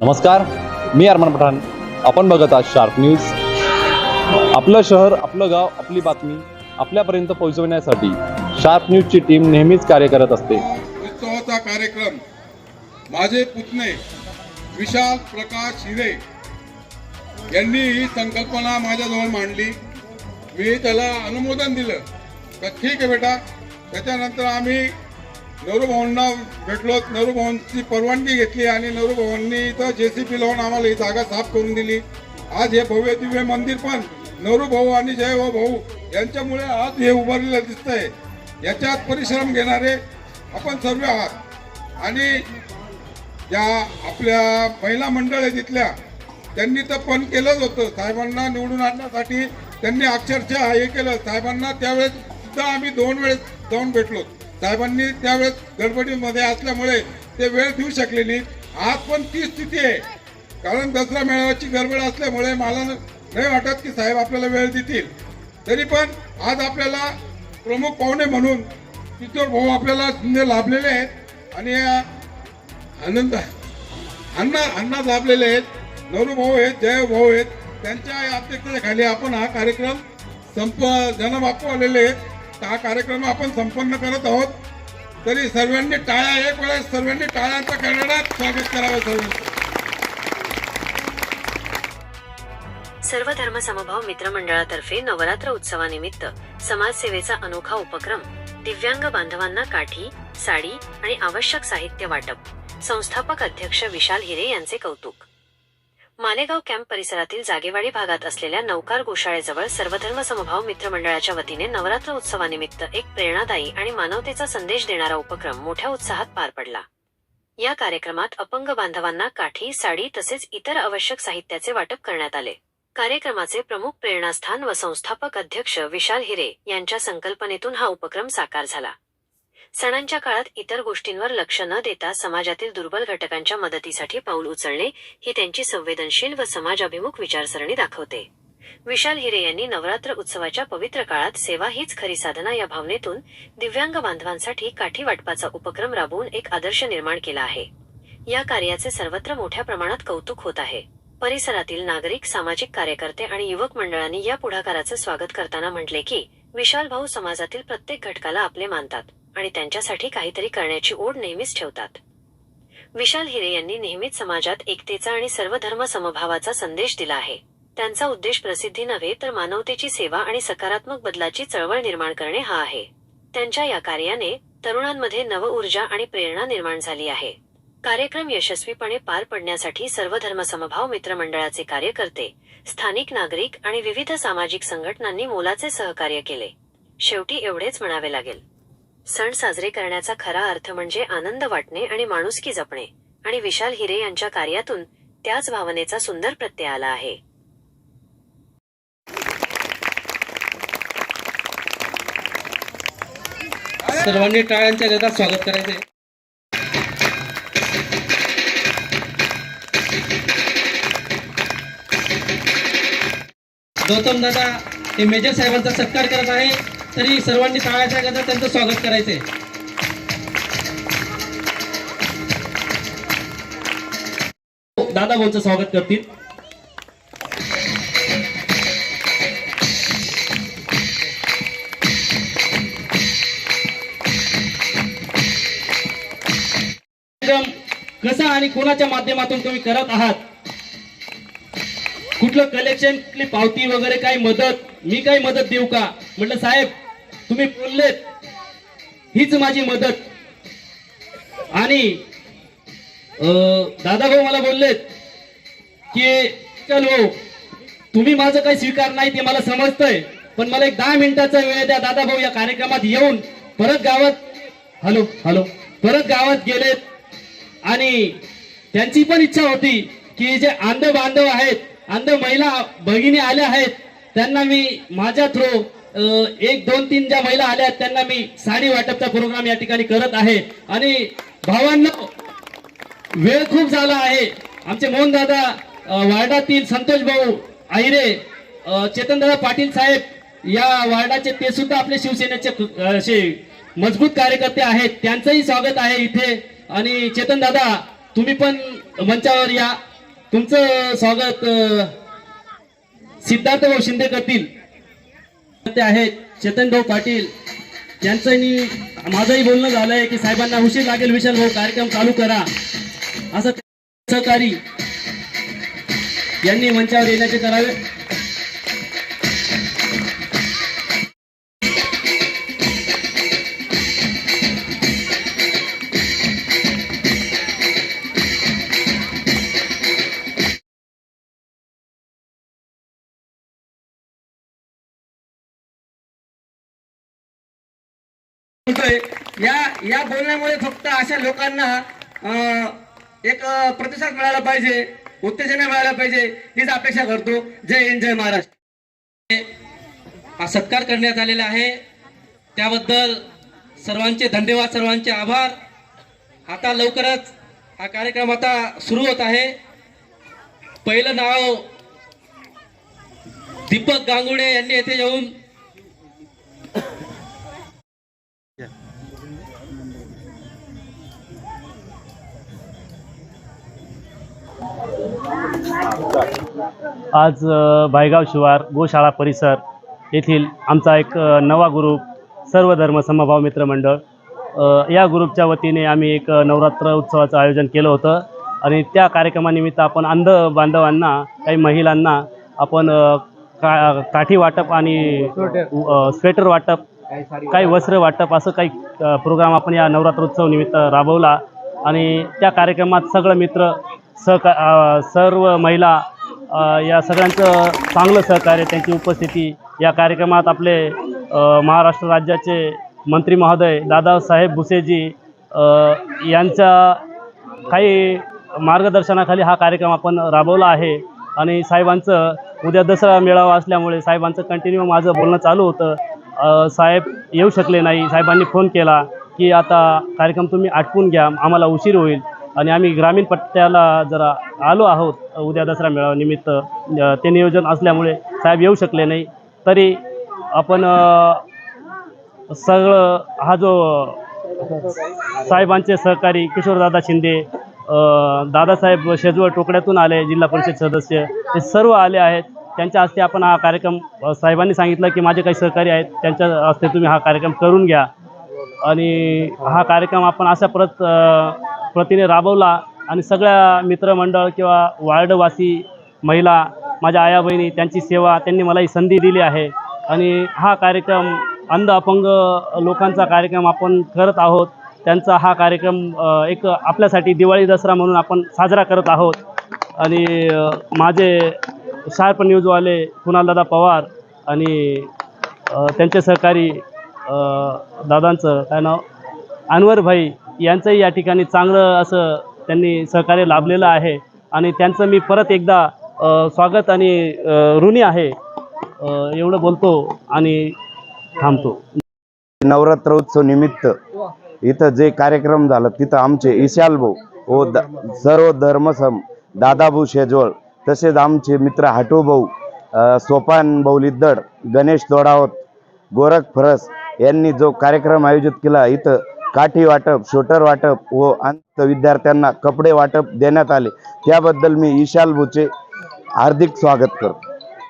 नमस्कार मी अरमान पठाण. आपण बघत आहात शार्प न्यूज आपलं शहर आपलं गाव आपली बातमी आपल्यापर्यंत पोहोचवण्यासाठी शार्प न्यूजची टीम नेहमीच कार्य करत असते. उत्सवाचा कार्यक्रम. माझे पुतणे विशाल प्रकाश हिरे यांनी ही संकल्पना माझ्याजवळ मांडली. मी त्याला अनुमोदन दिलं. तर ठीक आहे बेटा? त्याच्यानंतर आम्ही नेहरू भवनला भेटलो. नेहरू भवनची परवानगी घेतली आणि नेहरू भवननी इथं जे सी पी लावून आम्हाला ही जागा साफ करून दिली. आज हे भव्य दिव्य मंदिर पण नेहरू भाऊ आणि जय हो भाऊ यांच्यामुळे आज हे उभारलेलं दिसतंय. याच्यात परिश्रम घेणारे आपण सर्व आहात. आणि ज्या आपल्या महिला मंडळ आहे तिथल्या त्यांनी तर पण केलंच होतं. साहेबांना निवडून आणण्यासाठी त्यांनी अक्षरशः हे केलं. साहेबांना त्यावेळेस सुद्धा आम्ही दोन वेळेस जाऊन भेटलो साहेबांनी त्यावेळेस गडबडीमध्ये असल्यामुळे ते वेळ देऊ शकले नाही आज पण ती स्थिती आहे. कारण दसरा मेळाव्याची गडबड असल्यामुळे मला नाही वाटत की साहेब आपल्याला वेळ देतील. तरी पण आज आपल्याला प्रमुख पाहुणे म्हणून किशोर भाऊ आपल्याला शिंदे लाभलेले आहेत आणि आनंद अण्णा अण्णा लाभलेले आहेत. नवरू भाऊ आहेत जय भाऊ आहेत. त्यांच्या अध्यक्षतेखाली आपण हा कार्यक्रम संप ज्यांना आलेले आहेत. हा कार्यक्रम आपण संपन्न करत आहोत. तरी सर्वांनी टाळ्या एक वेळेस सर्वांनी टाळ्यांचा करण्यात स्वागत करावं सर्वांचं. सर्व धर्म समभाव मित्रमंडळातर्फे नवरात्र उत्सवानिमित्त समाजसेवेचा अनोखा उपक्रम दिव्यांग बांधवांना काठी साडी आणि आवश्यक साहित्य वाटप. संस्थापक अध्यक्ष विशाल हिरे यांचे कौतुक. मालेगाव कॅम्प परिसरातील जागेवाडी भागात असलेल्या नौकार गोशाळेजवळ सर्वधर्म समभाव मित्रमंडळाच्या वतीने नवरात्र उत्सवानिमित्त एक प्रेरणादायी आणि मानवतेचा संदेश देणारा उपक्रम मोठ्या उत्साहात पार पडला. या कार्यक्रमात अपंग बांधवांना काठी साडी तसेच इतर आवश्यक साहित्याचे वाटप करण्यात आले. कार्यक्रमाचे प्रमुख प्रेरणास्थान व संस्थापक अध्यक्ष विशाल हिरे यांच्या संकल्पनेतून हा उपक्रम साकार झाला. सणांच्या काळात इतर गोष्टींवर लक्ष न देता समाजातील दुर्बल घटकांच्या मदतीसाठी पाऊल उचलणे ही त्यांची संवेदनशील व समाजाभिमुख विचारसरणी दाखवते. विशाल हिरे यांनी नवरात्र उत्सवाच्या पवित्र काळात सेवा हीच खरी साधना या भावनेतून दिव्यांग बांधवांसाठी काठी वाटपाचा उपक्रम राबवून एक आदर्श निर्माण केला आहे. या कार्याचे सर्वत्र मोठ्या प्रमाणात कौतुक होत आहे. परिसरातील नागरिक सामाजिक कार्यकर्ते आणि युवक मंडळांनी या पुढाकाराचं स्वागत करताना म्हटले की विशाल भाऊ समाजातील प्रत्येक घटकाला आपले मानतात. आणि त्यांच्यासाठी काहीतरी करण्याची ओढ नेहमीच ठेवतात. विशाल हिरे यांनी नेहमीच समाजात एकतेचा आणि सर्वधर्म समभावाचा संदेश दिला आहे. त्यांचा उद्देश प्रसिद्धी नव्हे तर मानवतेची सेवा आणि सकारात्मक बदलाची चळवळ निर्माण करणे हा आहे. त्यांच्या या कार्याने तरुणांमध्ये नव ऊर्जा आणि प्रेरणा निर्माण झाली आहे. कार्यक्रम यशस्वीपणे पार पडण्यासाठी सर्वधर्म समभाव मित्रमंडळाचे कार्यकर्ते स्थानिक नागरिक आणि विविध सामाजिक संघटनांनी मोलाचे सहकार्य केले. शेवटी एवढेच म्हणावे लागेल. सण साजरे करण्याचा खरा अर्थ म्हणजे आनंद वाटणे आणि माणुसकी जपणे. आणि विशाल हिरे यांच्या कार्यातून त्याच भावनेचा सुंदर प्रत्यय आला आहे. सर्वांनी टाळ्यांच्या गदात स्वागत करायचे गौतम दादा हे मेजर साहेबांचा सत्कार करत आहे तरी सर्वांनी टाळायच्या करता त्यांचं स्वागत करायचंय. दादा भाऊंचं स्वागत करतील. कसा आणि कोणाच्या माध्यमातून तुम्ही करत आहात? कुठलं कलेक्शन पावती वगैरे काही मदत मी काही मदत देऊ का? म्हटलं साहेब तुम्ही बोललेत. हीच माझी मदत. आणि दादा भाऊ मला बोललेत की चल भाऊ तुम्ही माझं काही स्वीकार नाही ते मला समजतंय पण मला एक दहा मिनिटाचा वेळ द्या दादा भाऊ या कार्यक्रमात येऊन परत गावात हॅलो हॅलो परत गावात गेलेत. आणि त्यांची पण इच्छा होती की जे अंध बांधव आहेत अंध महिला भगिनी आल्या आहेत त्यांना मी माझ्या थ्रू एक दोन तीन ज्या महिला आल्या आहेत त्यांना मी साडी वाटपचा प्रोग्राम या ठिकाणी करत आहे. आणि भावांना वेळ खूप झाला आहे. आमचे मोहन दादा वार्डातील संतोष भाऊ आहिरे चेतन दादा पाटील साहेब या वार्डाचे ते सुद्धा आपले शिवसेनेचे असे मजबूत कार्यकर्ते आहेत. त्यांचंही स्वागत आहे इथे. आणि चेतन दादा तुम्ही पण मंचावर या. तुमचं स्वागत सिद्धार्थ भाऊ शिंदे करतील. ते आहेत चेतनभाऊ पाटील. यांचंही माझंही बोलणं झालंय की साहेबांना उशीर लागेल विशाल भाऊ कार्यक्रम चालू करा. असं सहकारी यांनी मंचावर येण्याचे करावे. या या बोलण्यामुळे फक्त अशा लोकांना एक प्रतिसाद मिळाला पाहिजे उत्तेजना मिळायला पाहिजे हीच अपेक्षा करतो. जय हिंद जय महाराष्ट्र. हा सत्कार करण्यात आलेला आहे. त्याबद्दल सर्वांचे धन्यवाद सर्वांचे आभार. आता लवकरच हा कार्यक्रम आता सुरू होत आहे. पहिलं नाव दीपक गांगुडे यांनी येथे येऊन आज भायगाव शिवार गोशाळा परिसर येथील आमचा एक नवा ग्रुप सर्व धर्म समभाव मित्रमंडळ या ग्रुपच्या वतीने आम्ही एक नवरात्र उत्सवाचं आयोजन केलं होतं. आणि त्या कार्यक्रमानिमित्त आपण अंध बांधवांना काही महिलांना आपण का काठी वाटप आणि स्वेटर. वाटप काही वस्त्र वाटप असं काही प्रोग्राम आपण या नवरात्रोत्सव निमित्त राबवला. आणि त्या कार्यक्रमात सगळं मित्र सहका सर्व महिला या सगळ्यांचं चांगलं सहकार्य त्यांची उपस्थिती. या कार्यक्रमात आपले महाराष्ट्र राज्याचे मंत्री महोदय दादासाहेब भुसेजी यांच्या काही मार्गदर्शनाखाली हा कार्यक्रम आपण राबवला आहे. आणि साहेबांचं उद्या दसरा मेळावा असल्यामुळे साहेबांचं कंटिन्यू माझं बोलणं चालू होतं. साहेब येऊ शकले नाही. साहेबांनी फोन केला की आता कार्यक्रम तुम्ही आटपून घ्या. आम्हाला उशीर होईल. आणि आम्ही ग्रामीण पट्ट्याला जरा आलो आहोत उद्या दसरा मेळाव्यानिमित्त ते नियोजन असल्यामुळे साहेब येऊ शकले नाही. तरी आपण सगळं हा जो साहेबांचे सहकारी किशोरदादा शिंदे दादासाहेब शेजवळ टोकड्यातून आले जिल्हा परिषद सदस्य ते सर्व आले आहेत. त्यांच्या हस्ते आपण हा कार्यक्रम साहेबांनी सांगितलं की माझे काही सहकारी आहेत त्यांच्या हस्ते तुम्ही हा कार्यक्रम करून घ्या. आणि हा कार्यक्रम आपण अशा परत प्रतीने राबवला आणि सगळ्या मित्रमंडळ किंवा वार्डवासी महिला माझ्या आया बहिणी त्यांची सेवा त्यांनी मला ही संधी दिली आहे. आणि हा कार्यक्रम अंध अपंग लोकांचा कार्यक्रम आपण करत आहोत. त्यांचा हा कार्यक्रम एक आपल्यासाठी दिवाळी दसरा म्हणून आपण साजरा करत आहोत. आणि माझे शार्प न्यूजवाले कुणालदादा पवार आणि त्यांचे सहकारी दादांचं काय नाव? अनवरभाई यांचंही या ठिकाणी चांगलं असं त्यांनी सहकार्य लाभलेलं आहे. आणि त्यांचं मी परत एकदा स्वागत आणि ऋणी आहे. एवढं बोलतो आणि थांबतो. नवरात्र उत्सव निमित्त इथं जे कार्यक्रम झाला तिथं आमचे ईशाल भाऊ व द सर्व धर्मसम दादाभाऊ शेजवळ तसेच आमचे मित्र हाटू भाऊ सोपान भाऊ गणेश दोडावत गोरख फरस यांनी जो कार्यक्रम आयोजित केला इथं काठी वाटप शोटर वाटप व अंत विद्यार्थ्यांना कपडे वाटप देण्यात आले. त्याबद्दल मी ईशाल भाऊचे हार्दिक स्वागत करतो.